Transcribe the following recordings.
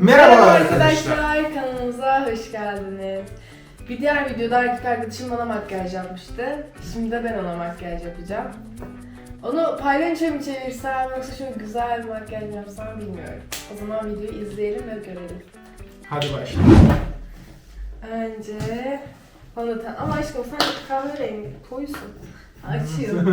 Merhaba arkadaşlar. kanalımıza hoş geldiniz. Bir diğer videoda erkek arkadaşım bana makyaj yapmıştı. Şimdi de ben ona makyaj yapacağım. Onu paylaşa mı çevirsem yoksa şöyle güzel bir makyaj yapsam bilmiyorum. O zaman videoyu izleyelim ve görelim. Hadi başlayalım. Önce fondöten. Ama aşkım sen kahverengi koyusun. Açıyor.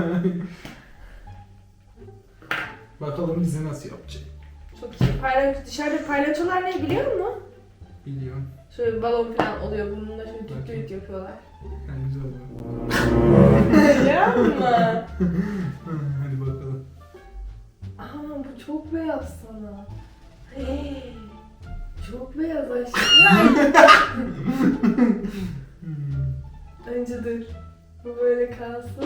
Bakalım bizi nasıl yapacak. Çok iyi. Paylaş, dışarıda paylaşıyorlar ne biliyor musun? Biliyorum. Şöyle balon falan oluyor. Burnunda şöyle Bakayım. tüt yapıyorlar. Yani güzel oluyor. Yapma. Hadi bakalım. Aa bu çok beyaz sana. Hey, çok beyaz aşkım. Önce dur. Bu böyle kalsın.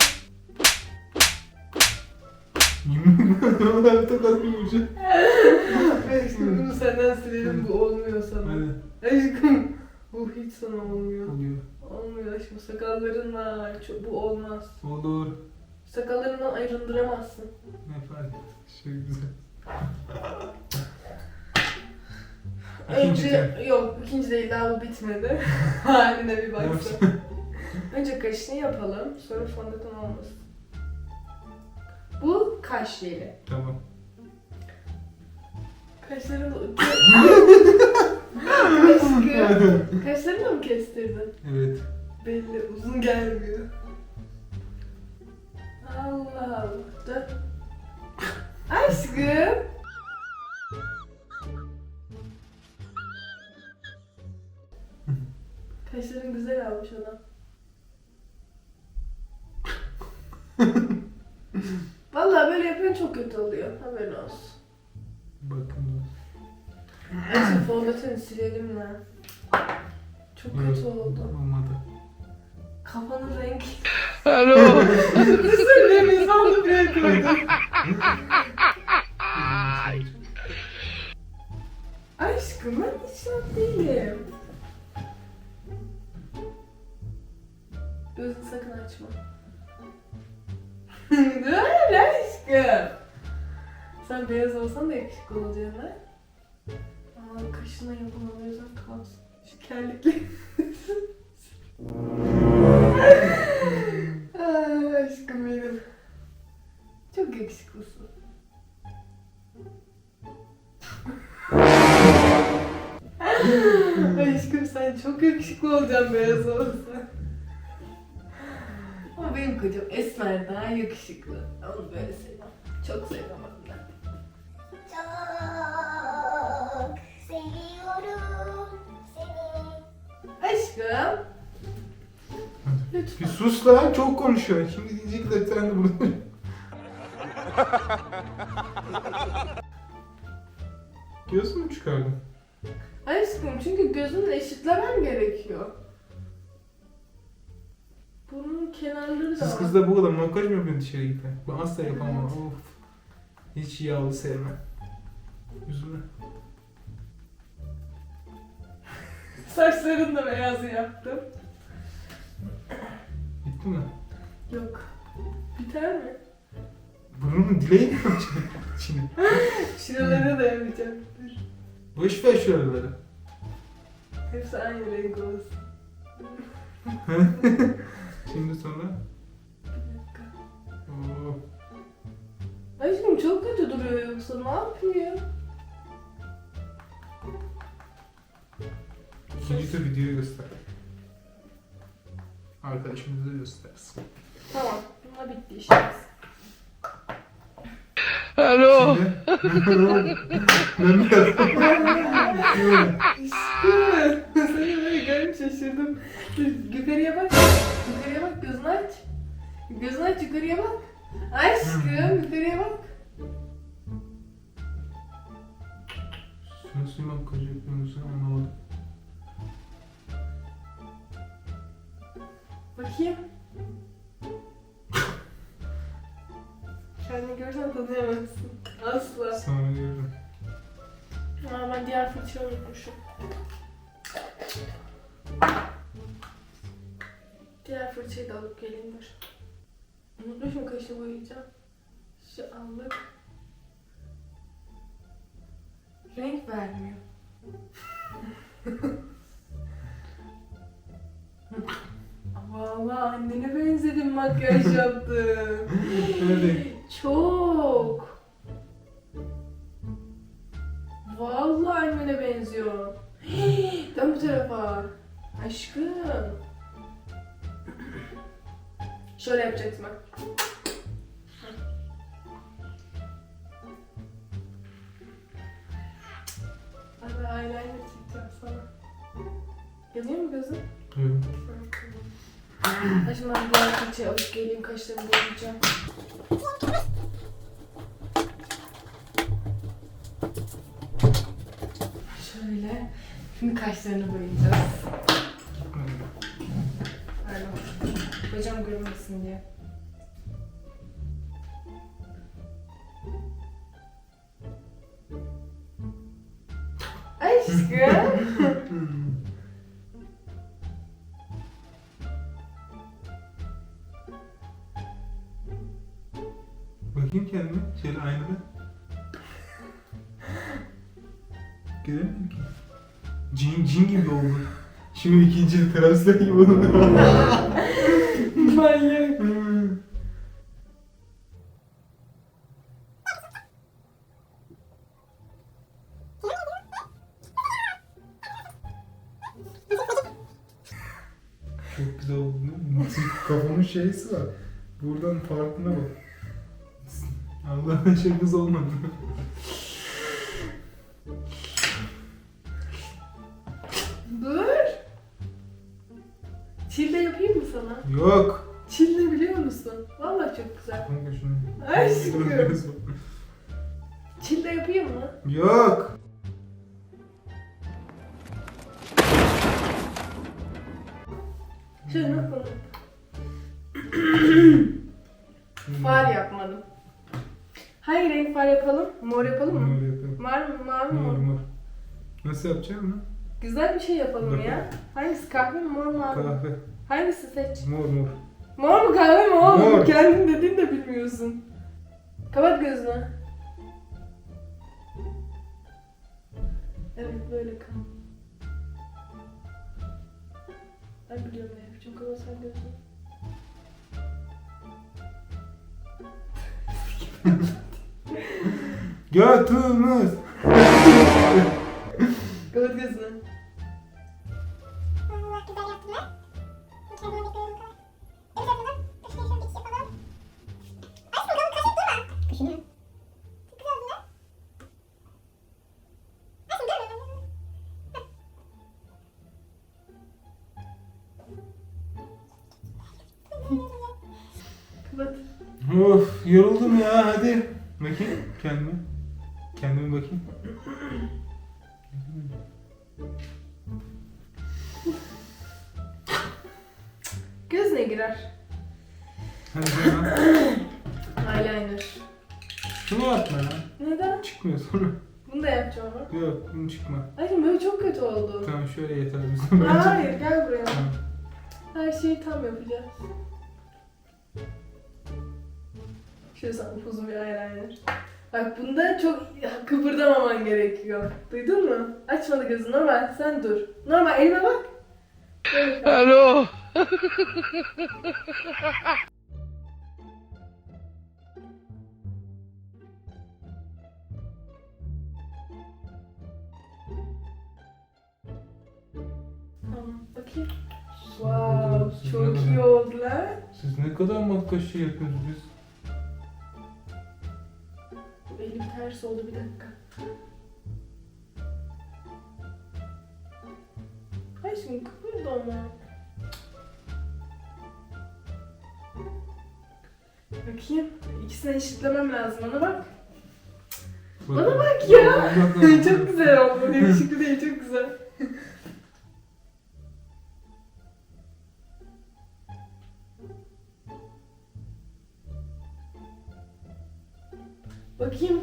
Ederim tokat yumuşak. Aşkım bunu senden silelim bu olmuyor sana. Hadi. Aşkım bu hiç sana olmuyor. Oluyor. Olmuyor aşkım sakalların var. Çok, bu olmaz. Olur. Sakallarından ayrındıramazsın. Ne fark et. Şey güzel. Önce yok ikinci değil daha bu bitmedi. Haline bir baksana. Önce kaşını yapalım sonra fondöten olmasın. Kaş jeli. Tamam. Kaşlarını Aşkım. Kaşlarını mı kestirdin? evet. Belli uzun gelmiyor. Allah Allah. Aşkım. Kaşların güzel almış ona. Vallahi böyle yapıyorsun çok kötü oluyor. Haberin olsun. Bakın. Aşkım fondöteni silelim lan. Çok kötü oldu. Olmadı. Kafanın rengi. Alo. Söyleyeyim insanlı bir koydum. Aşkım ben hiç şart değilim. Gözünü sakın açma. Dur aşkım. Sen beyaz olsan da yakışıklı olacaksın ha. Ama kaşına yapamam o yüzden kalsın. Şu kellikli. Ay, aşkım benim. Çok yakışıklısın. aşkım sen çok yakışıklı olacaksın beyaz olsa. Ama benim kocam esmer daha yakışıklı. Onu böyle sevmem. Çok sevmem ben. Çok seviyorum seni. Aşkım. Bir sus lan çok konuşuyorsun. Şimdi diyecekler sen de burada. Göz mü çıkardın? Aşkım çünkü gözünü eşitlemem gerekiyor. Kenarları da Siz var. kızda bu kadar makyaj mı yapıyorsun dışarı giderken? Ben asla yapamam. Evet. Of. Hiç yağlı sevmem. Yüzüme. Saçlarını da beyaz yaptım. Bitti mi? Yok. Biter mi? Burnunun dileği mi şimdi? Şuralara da yapacağım. Dur. Boş ver şuraları. Hepsi aynı renk olsun. Şimdi sonra. Bir dakika. Oo. Aşkım çok kötü duruyor yoksa ne yapayım? İkinci tur videoyu göster. Arkadaşımıza göstersin. Tamam. Bununla bitti işimiz. Alo. Şimdi. ben mi yaptım? Aşkım. Seni böyle görünce şaşırdım. Dur, Yukarıya bak. Yukarıya bak gözünü aç. Gözünü aç yukarıya bak. Aşkım yukarıya bak. Nasıl makyaj yapıyorsun anlamadım. Bakayım. Kendini görsen tanıyamazsın. Asla. Sana diyorum. Aa, ben diğer fırçayı unutmuşum. Diğer fırçayı da alıp geleyim dur. Unutmuşum kaşı boyayacağım. Şu allık. Renk vermiyor. Vallahi annene benzedim makyaj yaptın. Nerede? Çok. Vallahi annene benziyor. Dön bu tarafa. Aşkım. Şöyle yapacaksın bak. Hadi eyeliner çekeceğim sana. Yanıyor mu gözün? Evet. Ha şimdi ben diğer fırçayı alıp geleyim kaşlarımı boyayacağım. Şöyle. Şimdi kaşlarını boyayacağız. Hocam görünmesin diye. Aşkım. Bakayım kendime. Şöyle aynada. Göremiyorum ki. Cin, cin gibi oldu. Şimdi ikinci transfer gibi oldu. Manyak. Çok güzel oldu değil mi? Kafamın şeysi var. Buradan farkına bak. Allah'ın şakası olmadı. Dur. Çille yapayım mı sana? Yok. Musun? Vallahi çok güzel. Kanka şunu. Aşkım. Çille yapayım mı? Yok. Şöyle nasıl? Far yapmadım. Hangi renk far yapalım? Mor yapalım mı? Mor yapalım. Mi? Mavi Mor mı? mor. Nasıl yapacağım mı? Güzel bir şey yapalım Bakalım. ya. Hangisi kahve mi mor mavi? Kahve. Hangisi seç? Mor mor. Mor mu kahve mi oğlum? Mor. Kendin dediğini de bilmiyorsun. Kapat gözünü. Evet böyle kal. Ben biliyorum ne yapacağım. Kapat sen gözünü. Götümüz. yoruldum ya hadi. Bakayım kendime. Kendime bakayım. Gözüne girer. Hadi canım. Eyeliner. Şunu yapma ya. Neden? Çıkmıyor sonra. Bunu da yapacağım ama. Yok bunu çıkma. Aşkım böyle çok kötü oldu. Tamam şöyle yeter bize bence. Hayır gel buraya. Tamam. Her şeyi tam yapacağız. Şöyle sana uzun bir eyeliner. Bak bunda çok kıpırdamaman gerekiyor. Duydun mu? Açmadı gözünü normal sen dur. Normal elime bak. Alo. Tamam bakayım. Wow çok iyi oldu lan. Siz ne kadar makyaj şey yapıyorsunuz biz? Elim ters oldu bir dakika. Ay şimdi kıpırdı ama. Bakayım. İkisini eşitlemem lazım. Bana bak. Bana bak ya. çok güzel oldu. Yakışıklı değil çok güzel. Bakayım.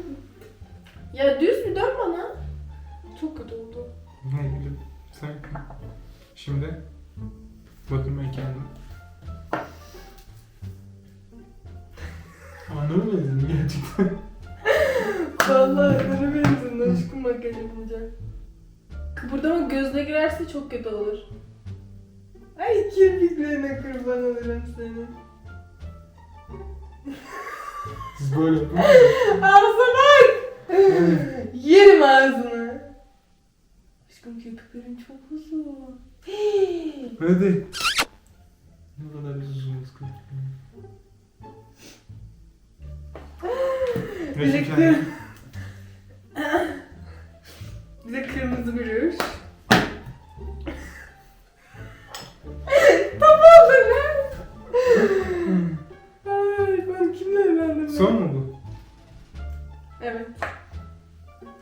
Ya düz bir dön bana. Çok kötü oldu. Ne bileyim. Sen şimdi bakın ben kendime. Anlamadım gerçekten. Vallahi kara benzin aşkım makyaj yapınca. Kıpırdama gözüne girerse çok kötü olur. Ay kirpiklerine kurban olurum senin. Siz böyle yapın. Ağzına bak! Yerim ağzını. Aşkım kirpiklerin çok uzun. Hadi. Ne kadar uzun kız. Birlikte.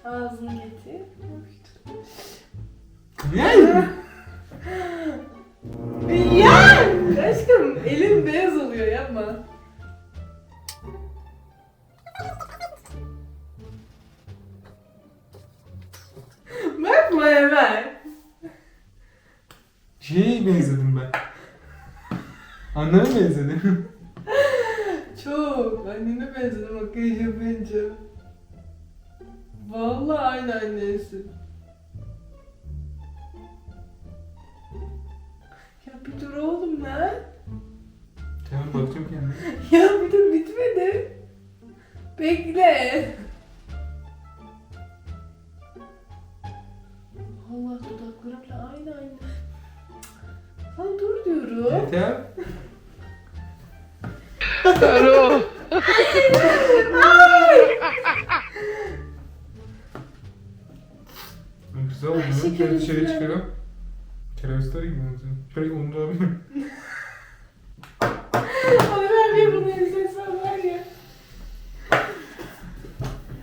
Ağzını getir. Ne? Ya! Aşkım elim beyaz oluyor yapma. Bakma hemen. Şeye benzedim ben. Anneme benzedim. Çok. Annene benzedi makyaj yapınca. Vallahi aynı annesi. Ya bir dur oğlum lan. Tamam bakacağım kendime. Ya bir dur bitmedi. Bekle. Allah dudaklarımla aynı aynı. Sana dur diyorum. Yeter. Alo. Güzel oldu. Şöyle dışarı çıkarıyorum. Kerevizler gibi oldu. Şöyle. Onu ben bir bunu izlesem var ya.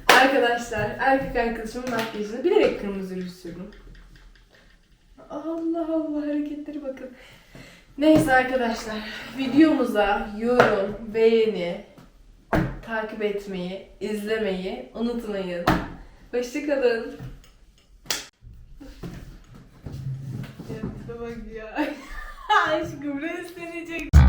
Arkadaşlar erkek arkadaşımın makyajını bilerek kırmızı ruj sürdüm. Allah Allah hareketleri bakın. Neyse arkadaşlar videomuza yorum, beğeni, takip etmeyi, izlemeyi unutmayın. Hoşçakalın. Ya tipe bak ya. Aşkım reslenecek.